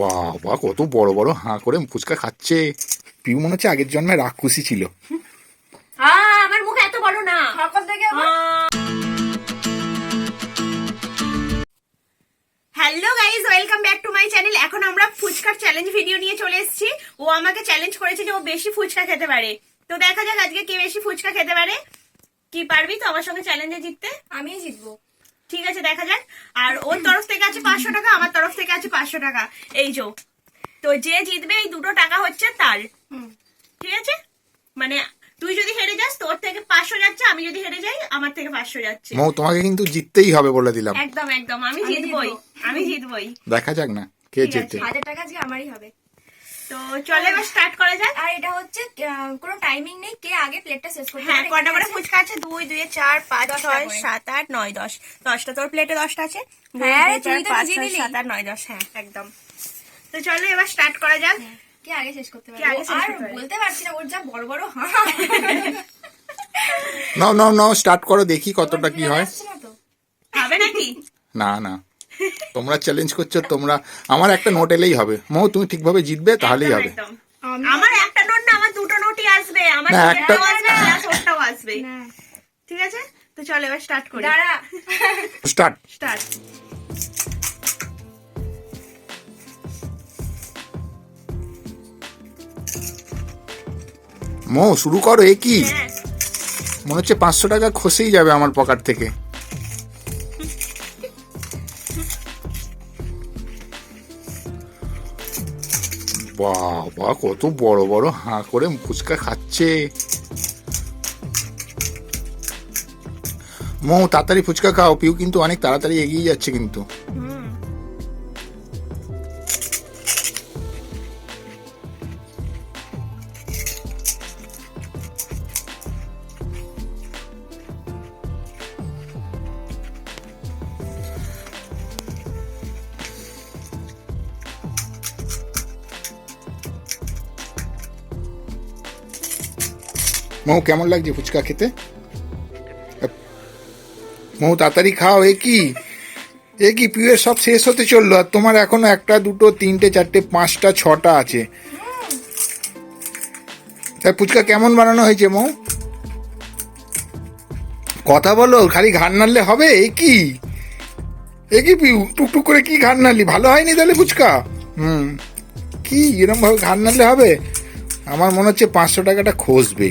বাবা কত বড় বড় হাঁ করে ফুচকা খাচ্ছে। পিউ মনে হচ্ছে আগের জন্মে রাক্ষসী ছিল। আহ, আমার মুখ এত বড় না। Hello guys welcome back to my channel এখন আমরা ফুচকার চ্যালেঞ্জ ভিডিও নিয়ে চলে এসেছি। ও আমাকে চ্যালেঞ্জ করেছে যে ও বেশি ফুচকা খেতে পারে। তো দেখা যাক আজকে কে বেশি ফুচকা খেতে পারে। কি পারবি তো আমার সঙ্গে চ্যালেঞ্জে জিততে? আমি জিতবো। ঠিক আছে দেখা যাক। আর ওর তরফ থেকে আছে পাঁচশো টাকা আমার তরফ থেকে আছে পাঁচশো টাকা। এই যো তো যে জিতবে এই দুটো টাকা হচ্ছে তার। হুম। ঠিক আছে? মানে তুই যদি হেরে যাস তোর থেকে পাঁচশো যাচ্ছে আমি যদি হেরে যাই আমার থেকে পাঁচশো যাচ্ছে। মৌ তোমাকে কিন্তু জিততেই হবে বলে দিলাম। একদম একদম আমি জিতবই আমি জিতবই। দেখা যাক না কে ঠিক আছে, হাজার টাকা আজকে আমারই হবে। তো চলে এবার স্টার্ট করা যাক। আর এটা হচ্ছে আহ, কোনো টাইমিং নেই কে আগে প্লেটটা শেষ করতে হ্যাঁ কটা করে ফুচকা আছে? দুই দুই চার পাঁচ ছয় সাত আট নয় দশ। দশটা তোর প্লেটে দশটা আছে? হ্যাঁ, দুই, চার, তুই তো পাঁচ, ছয়, সাত আট নয় দশ। হ্যাঁ একদম। তো চলো এবার স্টার্ট করা যাক। কে আগে শেষ করতে পারে আগে আর বলতে পারছি না ওর যা বড় বড় নাও নাও নাও স্টার্ট করো দেখি কতটা কি হয়? হবে নাকি? না না। তোমরা চ্যালেঞ্জ করছ তোমরা আমার একটা নোট এলেই হবে। মৌ তুমি ঠিকভাবে জিতবে তাহলেই হবে। আমার একটা নোট না আমার দুটো নোটই আসবে। আমার একটা আসবে। ঠিক আছে? তো চলো এবার স্টার্ট করি। দাঁড়া। স্টার্ট স্টার্ট মৌ শুরু করো এ কি? হ্যাঁ। মনে হচ্ছে পাঁচশো টাকা খসেই যাবে আমার পকেট থেকে। বাবা, কত বড় বড় হাঁ করে ফুচকা খাচ্ছে। মৌ, তাড়াতাড়ি ফুচকা খাও, পিউ কিন্তু অনেক তাড়াতাড়ি এগিয়ে যাচ্ছে কিন্তু। মৌ কেমন লাগছে ফুচকা খেতে? মৌ তাড়াতাড়ি খাও, এ কি? এ কি পিউয়ের সব শেষ হতে চলল, আর তোমার এখনও একটা, দুটো, তিনটে, চারটে, পাঁচটা, ছটা আছে। তা ফুচকা কেমন বানানো হয়েছে মৌ কথা বলো, খালি ঘাড় নাড়লে হবে, এ কি? এ কি, পিউ, টুকটুক করে কি ঘাড় নাড়লি? ভালো হয়নি তাহলে ফুচকা? হুম। কি এরকম ভাবে ঘাড় নাড়লে হবে? আমার মনে হচ্ছে পাঁচশো টাকাটা খসবে।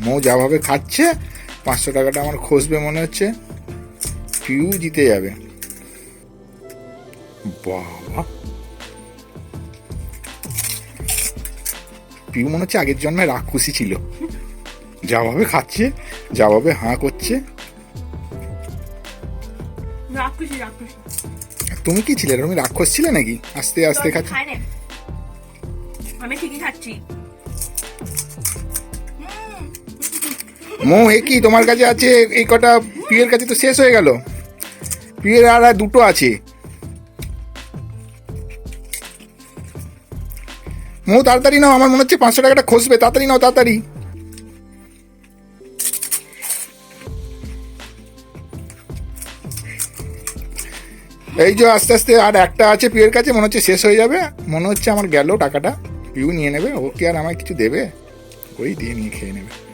মৌ যাভাবে খাচ্ছে পাঁচশো টাকাটা আমার খসবে মনে হচ্ছে পিউ জিতে যাবে। বাবা। পিউ মনে হচ্ছে আগের জন্মে রাক্ষসী ছিল। যাভাবে খাচ্ছে যাভাবে হাঁ করছে। তুমি কি ছিলে? তুমি রাক্ষস ছিলে নাকি? আস্তে আস্তে খাচ্ছে। আমি ঠিকই খাচ্ছি। মৌ এ কি, তোমার কাছে আছে এই কটা পিয়ের কাছে তো শেষ হয়ে গেল। পিয়ের আর আর দুটো আছে। মো, তাড়াতাড়ি নাও, আমার মনে হচ্ছে পাঁচশো টাকাটা খসবে, তাড়াতাড়ি নাও, তাড়াতাড়ি। এই যে আস্তে আস্তে আর একটা আছে পিয়ের কাছে, মনে হচ্ছে শেষ হয়ে যাবে। মনে হচ্ছে আমার গেল টাকাটা, পিউ নিয়ে নেবে ও কি আর আমায় কিছু দেবে? ওই দিয়ে নিয়ে খেয়ে নেবে।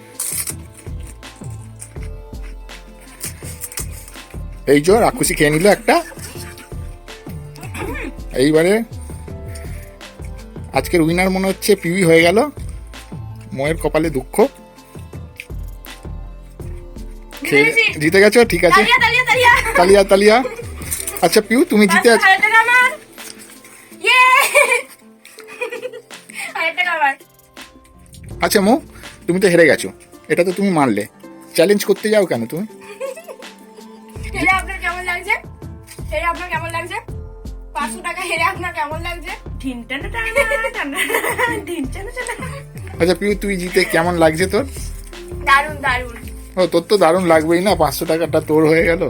এই যে রাক্ষসী খেয়ে নিল একটা। এইবারে আজকের উইনার মনে হচ্ছে পিউই হয়ে গেল। ময়ের কপালে দুঃখ। জিতে গেছো? ঠিক আছে। তালিয়া তালিয়া আচ্ছা পিউ তুমি জিতে আছো। ইয়ে! আচ্ছা মো তুমি তো হেরে গেছো। এটা তো তুমি মানলে। চ্যালেঞ্জ করতে যাও কেন তুমি? হেরে আপনার কেমন লাগছে? পাঁচশো টাকা হেরে আপনার কেমন লাগছে? ঢিন টানা টানা টানা, ঢিন টানা টানা। আচ্ছা পিউ তুই জিতে কেমন লাগছে তোর? দারুণ দারুণ ও তোর তো দারুণ লাগবেই না? পাঁচশো টাকাটা তোর হয়ে গেল।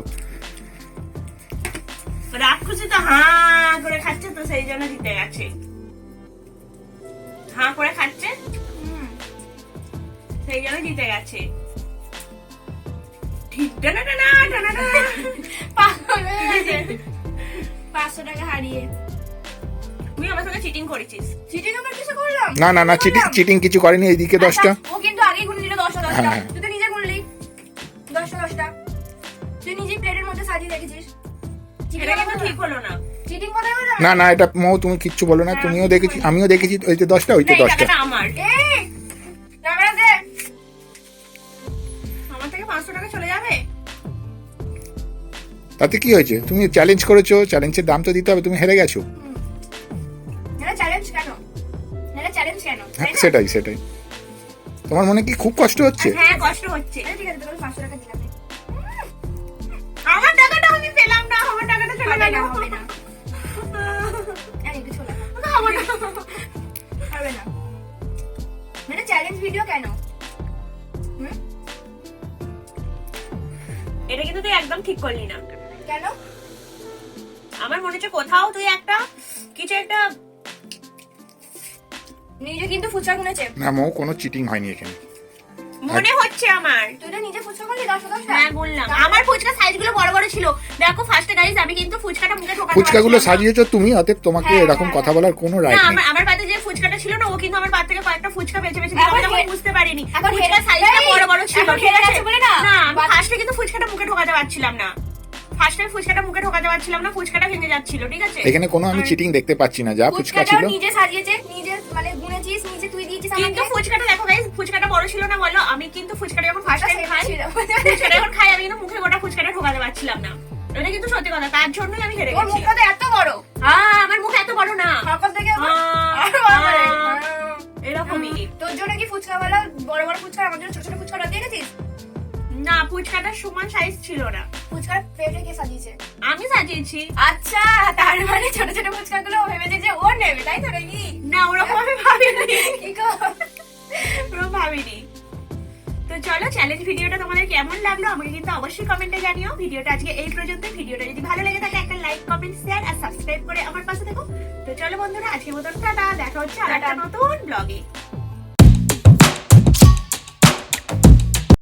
রাক্ষসী তো হাঁ করে খাচ্ছে তো সেই জন্য জিতে গেছে। হাঁ করে খাচ্ছে? সেই জন্য জিতে গেছে। পাঁচশো টাকা হারিয়ে। তুই আমার সঙ্গে চিটিং করেছিস। চিটিং আবার কিছু করলাম? না না না চিটিং চিটিং কিছু করেনি এইদিকে দশটা। আচ্ছা, ও কিন্তু আগেই গুনে নিল দশটা দশটা। হ্যাঁ, হ্যাঁ। তুই তো নিজে গুনলি। দশটা দশটা। তুই নিজেই প্লেটের মধ্যে সাজিয়ে রেখেছিস। ঠিক হলো না। না না এটা মৌ তুমি কিচ্ছু বলো না তুমিও দেখেছি আমিও দেখেছি ওই তো দশটা ওই তো দশটা। আমার। পাঁচশো টাকা চলে যাবে? তাতে কি হয়েছে? তুমি চ্যালেঞ্জ করেছ চ্যালেঞ্জের দাম তো দিতে হবে তুমি হেরে গেছো। চ্যালেঞ্জ কেন? চ্যালেঞ্জ কেন? তাই হ্যাঁ? সেটাই সেটাই। তোমার মনে কি খুব কষ্ট হচ্ছে? হ্যাঁ কষ্ট হচ্ছে। আচ্ছা, ঠিক আছে তোকে পাঁচশো টাকা দিলাম। আমার টাকাটা আমি পেলাম না আমার টাকাটা চলে গেল। হবে না। এই একটু ছোলা। হবে না। এটা চ্যালেঞ্জ ভিডিও কেন? একদম ঠিক করলি না। কেন? আমার মনে হচ্ছে কোথাও তুই একটা কিছু একটা নিজে কিন্তু ফুচা গুনেছে। না মৌ কোনো চিটিং হয়নি এখানে। মনে হচ্ছে আমার। তুই তো নিজে ফুচকা দশটা দশটা হ্যাঁ বললাম। আমার ফুচকা সাইজগুলো বড় বড় ছিল। দেখো ফার্স্টে গাইস আমি কিন্তু ফুচকাটা মুখে ঢোকাতে ফুচকাগুলো সাজিয়েছো তুমি অতএব তোমাকে হ্যাঁ, এরকম হ্যাঁ, কথা বলার কোনো রাইট নেই। আমার আমার পাতে যে ফুচকাটা ছিল না ও কিন্তু আমার পাত থেকে কয়েকটা ফুচকা বেছে বেছে দিল আমি বুঝতে পারিনি। এখন ফুচকার সাইজটা বড় বড় ছিল ঠিক আছে? বলে না? না আমি ফার্স্টে কিন্তু ফুচকাটা মুখে ঢোকাতে পারছিলাম না। ফার্স্টে ফুচকাটা মুখে ঢোকাতে পারছিলাম না ফুচকাটা ভেঙে যাচ্ছিল ঠিক আছে? এখানে কোনো আমি চিটিং দেখতে পাচ্ছি না যা ফুচকা ছিল। নিজে সাজিয়েছে নিজে মানে গুনেছিস নিজে তুই দিয়েছিস কিন্তু ফুচকাটা দেখো গাইস ফুচকাটা বড় ছিল না বলো। আমি কিন্তু ফুচকাটা যখন ফার্স্ট টাইম খাই ফুচকাটা যখন খাই আমি কিন্তু মুখে গোটা ফুচকাটা ঢোকাতে পারছিলাম না। এটা কিন্তু সত্যি কথা তার জন্যই আমি হেরে গেছি। মুখটা তো এত বড়। আহ, আমার মুখ এত বড় না। সকাল থেকে এরকমই। তোর জন্য কি ফুচকাওয়ালা বড় বড় ফুচকা আমার জন্য ছোট ছোট ফুচকা দিয়ে গেছিস না ফুচকাটার সমান সাইজ ছিল না। ফুচকার প্লেটে কে সাজিয়েছে? আমি সাজিয়েছি। আচ্ছা তার মানে ছোট ছোট ফুচকাগুলো ও ভেবেছে যে ও নেবে তাই তো নাকি? না ওরকম আমি ভাবিনি। কি? ওরকম ভাবিনি। তো চলো চ্যালেঞ্জ ভিডিওটা তোমাদের কেমন লাগল আমাকে কিন্তু অবশ্যই কমেন্টে জানিও। ভিডিওটা আজকে এই পর্যন্ত ভিডিওটা যদি ভালো লেগে থাকে একটা লাইক কমেন্ট শেয়ার আর সাবস্ক্রাইব করে আমার পাশে থেকো। তো চলো বন্ধুরা আজকের মতন টাটা। দেখা হচ্ছে আর একটা নতুন ব্লগে